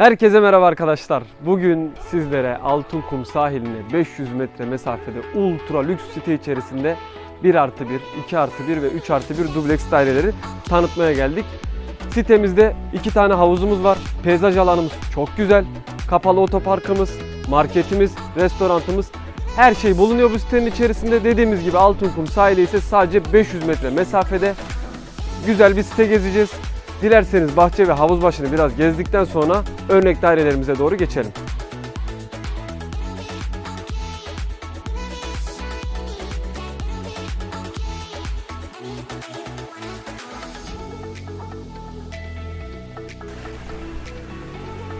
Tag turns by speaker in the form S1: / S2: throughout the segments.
S1: Herkese merhaba arkadaşlar. Bugün sizlere Altınkum sahiline 500 metre mesafede ultra lüks site içerisinde 1 artı 1, 2 artı 1 ve 3 artı 1 dubleks daireleri tanıtmaya geldik. Sitemizde iki tane havuzumuz var. Peyzaj alanımız çok güzel. Kapalı otoparkımız, marketimiz, restorantımız her şey bulunuyor bu sitenin içerisinde. Dediğimiz gibi Altınkum sahili ise sadece 500 metre mesafede güzel bir site gezeceğiz. Dilerseniz bahçe ve havuz başını biraz gezdikten sonra örnek dairelerimize doğru geçelim.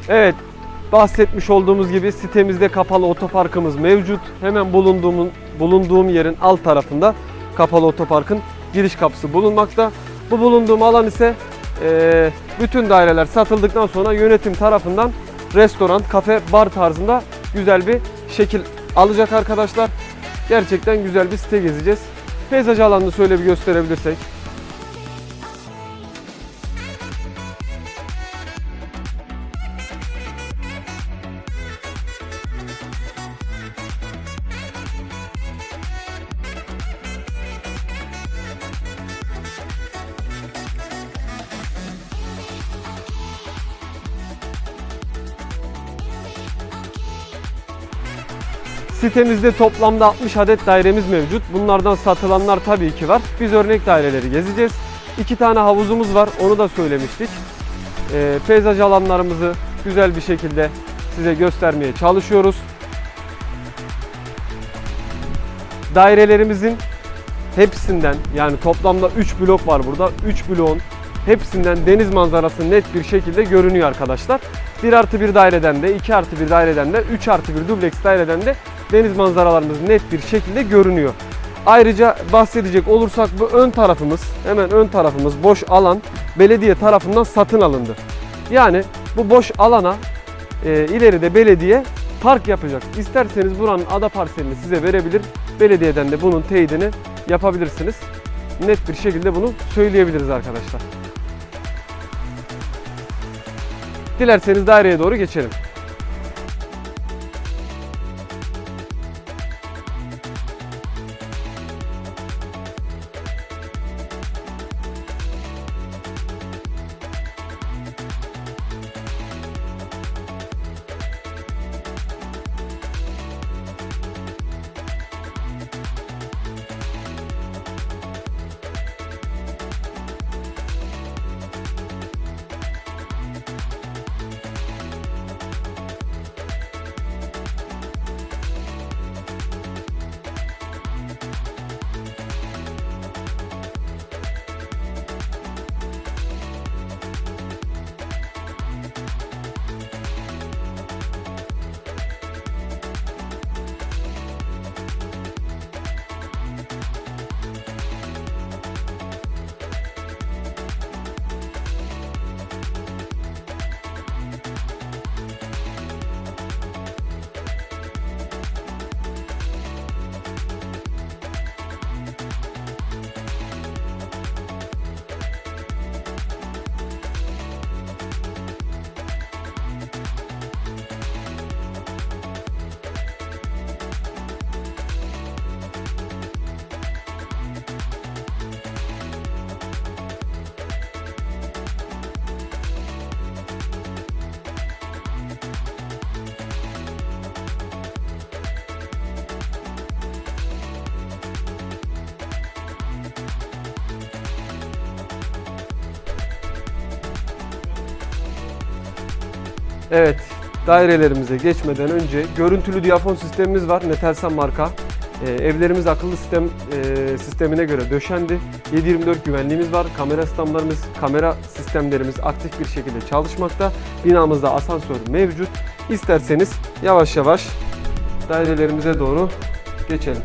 S1: Evet, bahsetmiş olduğumuz gibi sitemizde kapalı otoparkımız mevcut. Hemen bulunduğum, bulunduğum yerin alt tarafında kapalı otoparkın giriş kapısı bulunmakta. Bu bulunduğum alan ise eee, bütün daireler satıldıktan sonra yönetim tarafından restoran, kafe, bar tarzında güzel bir şekil alacak arkadaşlar. Gerçekten güzel bir site gezeceğiz. Peyzaj alanını şöyle bir gösterebilirsek. Sitemizde toplamda 60 adet dairemiz mevcut. Bunlardan satılanlar tabii ki var. Biz örnek daireleri gezeceğiz. İki tane havuzumuz var. Onu da söylemiştik. Ee, peyzaj alanlarımızı güzel bir şekilde size göstermeye çalışıyoruz. Dairelerimizin hepsinden yani toplamda 3 blok var burada. 3 bloğun hepsinden deniz manzarası net bir şekilde görünüyor arkadaşlar. 1 artı 1 daireden de 2 artı 1 daireden de 3 artı 1 dubleks daireden de deniz manzaralarımız net bir şekilde görünüyor. Ayrıca bahsedecek olursak bu ön tarafımız hemen ön tarafımız boş alan belediye tarafından satın alındı. Yani bu boş alana e, ileride belediye park yapacak. İsterseniz buranın ada parselini size verebilir. Belediyeden de bunun teyidini yapabilirsiniz. Net bir şekilde bunu söyleyebiliriz arkadaşlar. Dilerseniz daireye doğru geçelim. Evet, dairelerimize geçmeden önce görüntülü diyafon sistemimiz var. Netelsan marka. Ee, evlerimiz akıllı sistem e, sistemine göre döşendi. 7/24 güvenliğimiz var. Kamera sistemlerimiz, kamera sistemlerimiz aktif bir şekilde çalışmakta. Binamızda asansör mevcut. İsterseniz yavaş yavaş dairelerimize doğru geçelim.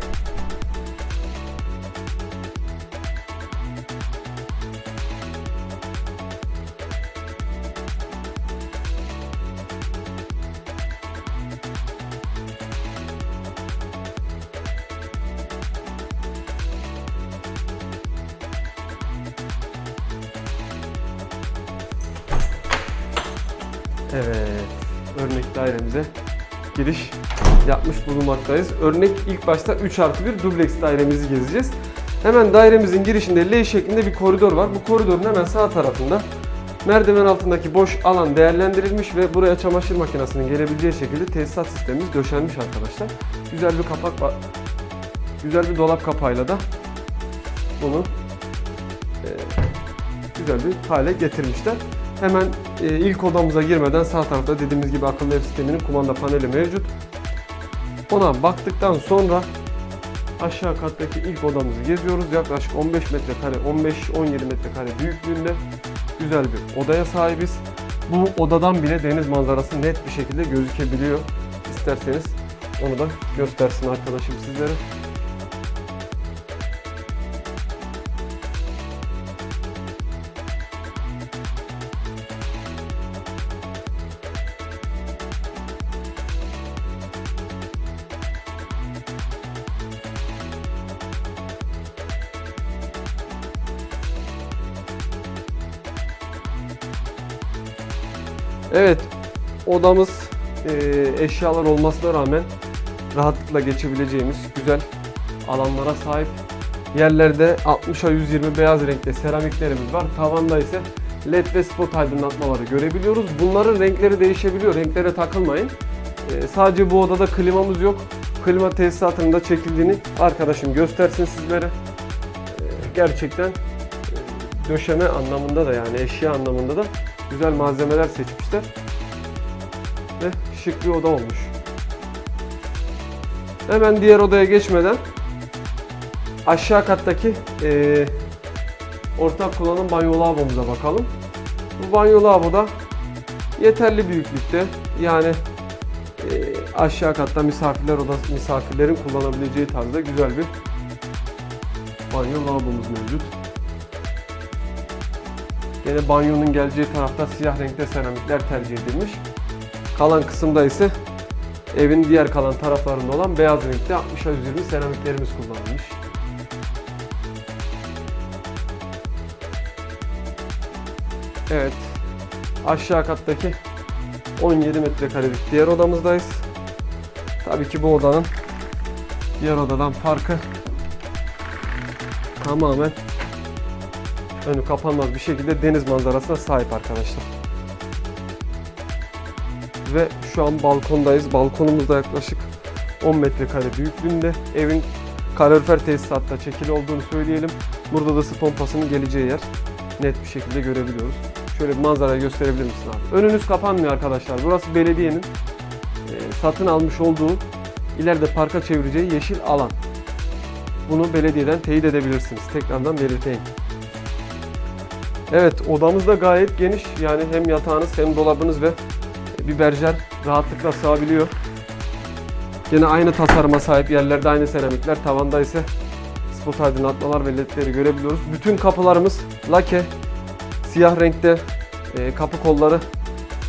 S1: Evet, örnek dairemize giriş yapmış bulunmaktayız. Örnek ilk başta 3 artı 1 dubleks dairemizi gezeceğiz. Hemen dairemizin girişinde L şeklinde bir koridor var. Bu koridorun hemen sağ tarafında merdiven altındaki boş alan değerlendirilmiş ve buraya çamaşır makinesinin gelebileceği şekilde tesisat sistemimiz döşenmiş arkadaşlar. Güzel bir kapak var. Güzel bir dolap kapağıyla da bunu e, güzel bir hale getirmişler. Hemen e, ilk odamıza girmeden sağ tarafta dediğimiz gibi akıllı ev sisteminin kumanda paneli mevcut. Ona baktıktan sonra aşağı kattaki ilk odamızı geziyoruz. Yaklaşık 15 metrekare, 15-17 metrekare büyüklüğünde güzel bir odaya sahibiz. Bu odadan bile deniz manzarası net bir şekilde gözükebiliyor. İsterseniz onu da göstersin arkadaşım sizlere. Evet, odamız e, eşyalar olmasına rağmen rahatlıkla geçebileceğimiz güzel alanlara sahip. Yerlerde 60'a 120 beyaz renkte seramiklerimiz var. Tavanda ise led ve spot aydınlatmaları görebiliyoruz. Bunların renkleri değişebiliyor. Renklere takılmayın. E, sadece bu odada klimamız yok. Klima tesisatının da çekildiğini arkadaşım göstersin sizlere. E, gerçekten döşeme anlamında da yani eşya anlamında da güzel malzemeler seçmişler. Ve şık bir oda olmuş. Hemen diğer odaya geçmeden aşağı kattaki eee, ortak kullanım banyo lavabomuza bakalım. Bu banyo lavaboda yeterli büyüklükte yani eee, aşağı katta misafirler odası misafirlerin kullanabileceği tarzda güzel bir banyo lavabomuz mevcut. Yine banyonun geleceği tarafta siyah renkte seramikler tercih edilmiş. Kalan kısımda ise evin diğer kalan taraflarında olan beyaz renkte 60'a 120 seramiklerimiz kullanılmış. Evet. Aşağı kattaki 17 metrekarelik diğer odamızdayız. Tabii ki bu odanın diğer odadan farkı tamamen önü kapanmaz bir şekilde deniz manzarasına sahip arkadaşlar. Ve şu an balkondayız. Balkonumuz da yaklaşık 10 metrekare büyüklüğünde. Evin kalorifer tesisatta çekili olduğunu söyleyelim. Burada da ısı pompasının geleceği yer net bir şekilde görebiliyoruz. Şöyle bir manzarayı gösterebilir misin abi? Önünüz kapanmıyor arkadaşlar. Burası belediyenin e, satın almış olduğu ileride parka çevireceği yeşil alan. Bunu belediyeden teyit edebilirsiniz. Tekrardan belirteyim. Evet odamız da gayet geniş. Yani hem yatağınız hem dolabınız ve bir berjer rahatlıkla sığabiliyor. Yine aynı tasarıma sahip yerlerde aynı seramikler. Tavanda ise spot aydınlatmalar ve ledleri görebiliyoruz. Bütün kapılarımız lake. Siyah renkte e, kapı kolları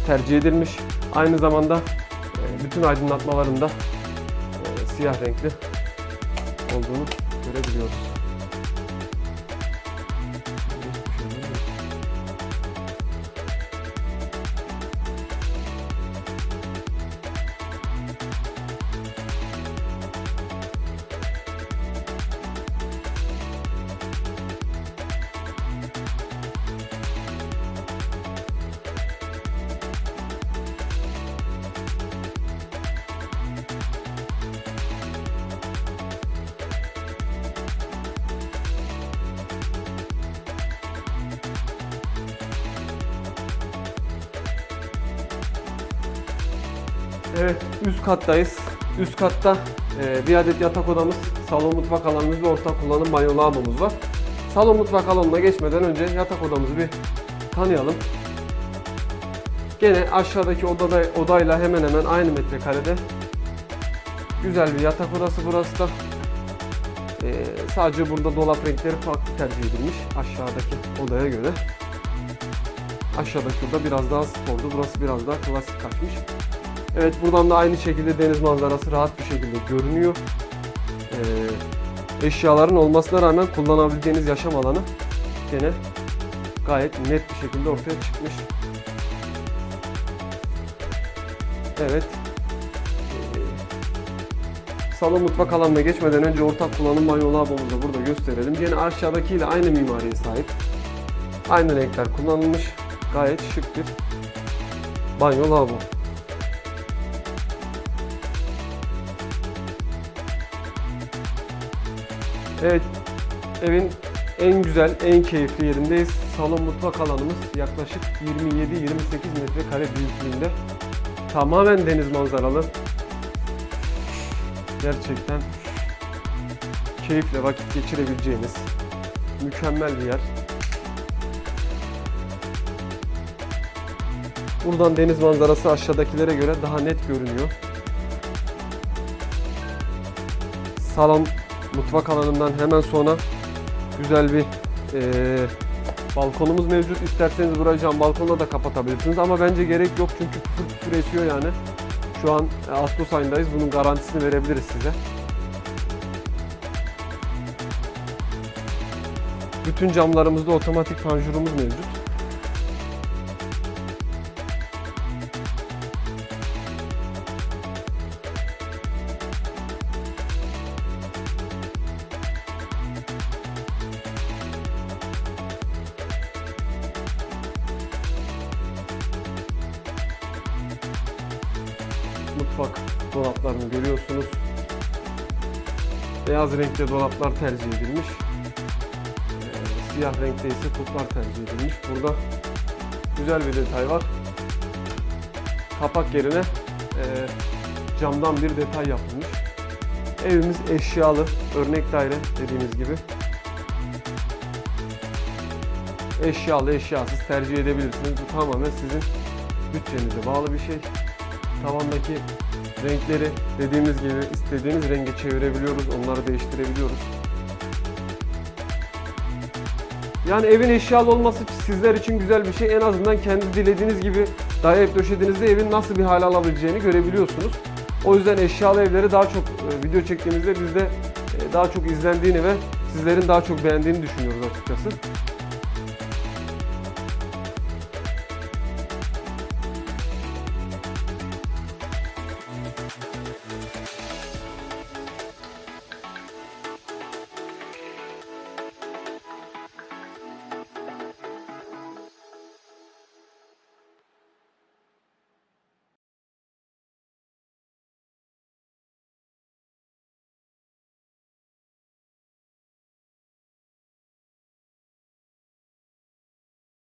S1: tercih edilmiş. Aynı zamanda e, bütün aydınlatmalarında e, siyah renkli olduğunu görebiliyoruz. Evet, üst kattayız. Üst katta e, bir adet yatak odamız, salon mutfak alanımız ve ortak kullanım banyo lavabomuz var. Salon mutfak alanına geçmeden önce yatak odamızı bir tanıyalım. Gene aşağıdaki odada, odayla hemen hemen aynı metrekarede güzel bir yatak odası burası da. E, sadece burada dolap renkleri farklı tercih edilmiş aşağıdaki odaya göre. Aşağıdaki oda biraz daha spordu, burası biraz daha klasik kaçmış. Evet buradan da aynı şekilde deniz manzarası rahat bir şekilde görünüyor. Ee, eşyaların olmasına rağmen kullanabileceğiniz yaşam alanı gene gayet net bir şekilde ortaya çıkmış. Evet. Salon mutfak alanına geçmeden önce ortak kullanım banyo lavabomuzu da burada gösterelim. Yine aşağıdakiyle aynı mimariye sahip. Aynı renkler kullanılmış. Gayet şık bir banyo lavabo. Evet, evin en güzel, en keyifli yerindeyiz. Salon mutfak alanımız yaklaşık 27-28 metrekare büyüklüğünde. Tamamen deniz manzaralı. Gerçekten keyifle vakit geçirebileceğiniz mükemmel bir yer. Buradan deniz manzarası aşağıdakilere göre daha net görünüyor. Salon mutfak alanından hemen sonra güzel bir eee, balkonumuz mevcut. İsterseniz burayı cam balkonla da kapatabilirsiniz ama bence gerek yok çünkü küfür küfür esiyor yani. Şu an e, Ağustos ayındayız. Bunun garantisini verebiliriz size. Bütün camlarımızda otomatik panjurumuz mevcut. Dolaplarını görüyorsunuz. Beyaz renkte dolaplar tercih edilmiş. Ee, siyah renkte ise kuplar tercih edilmiş. Burada güzel bir detay var. Kapak yerine e, camdan bir detay yapılmış. Evimiz eşyalı, örnek daire dediğimiz gibi. Eşyalı, eşyasız tercih edebilirsiniz. Bu tamamen sizin bütçenize bağlı bir şey. Tavandaki renkleri dediğimiz gibi istediğimiz renge çevirebiliyoruz. Onları değiştirebiliyoruz. Yani evin eşyalı olması sizler için güzel bir şey. En azından kendi dilediğiniz gibi dayayıp döşediğinizde evin nasıl bir hal alabileceğini görebiliyorsunuz. O yüzden eşyalı evleri daha çok e, video çektiğimizde bizde e, daha çok izlendiğini ve sizlerin daha çok beğendiğini düşünüyoruz açıkçası.